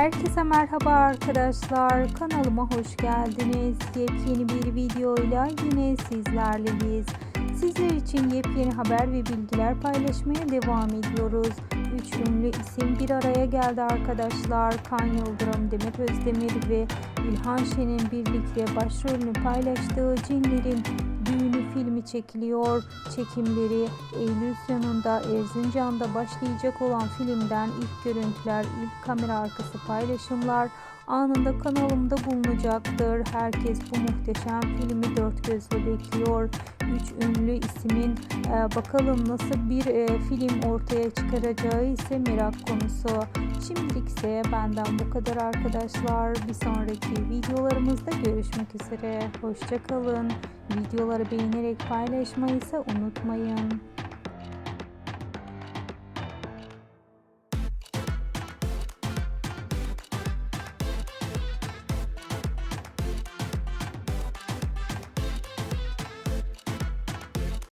Herkese merhaba arkadaşlar. Kanalıma hoş geldiniz. Yepyeni bir videoyla yine sizlerleyiz. Sizler için yepyeni haber ve bilgiler paylaşmaya devam ediyoruz. Üç ünlü isim bir araya geldi arkadaşlar. Kan Yıldırım, Demet Özdemir ve İlhan Şen'in birlikte başrolünü paylaştığı Cinlerin Düğünü filmi çekiliyor. Çekimleri Eylül sonunda Erzincan'da başlayacak olan filmden ilk görüntüler, ilk kamera arkası paylaşımlar anında kanalımda bulunacaktır. Herkes bu muhteşem filmi dört gözle bekliyor. Üç ünlü ismin bakalım nasıl bir e, film ortaya çıkaracağı ise merak konusu. Şimdilik ise benden bu kadar arkadaşlar. Bir sonraki videolarımızda görüşmek üzere. Hoşçakalın. Videoları beğenerek paylaşmayı ise unutmayın.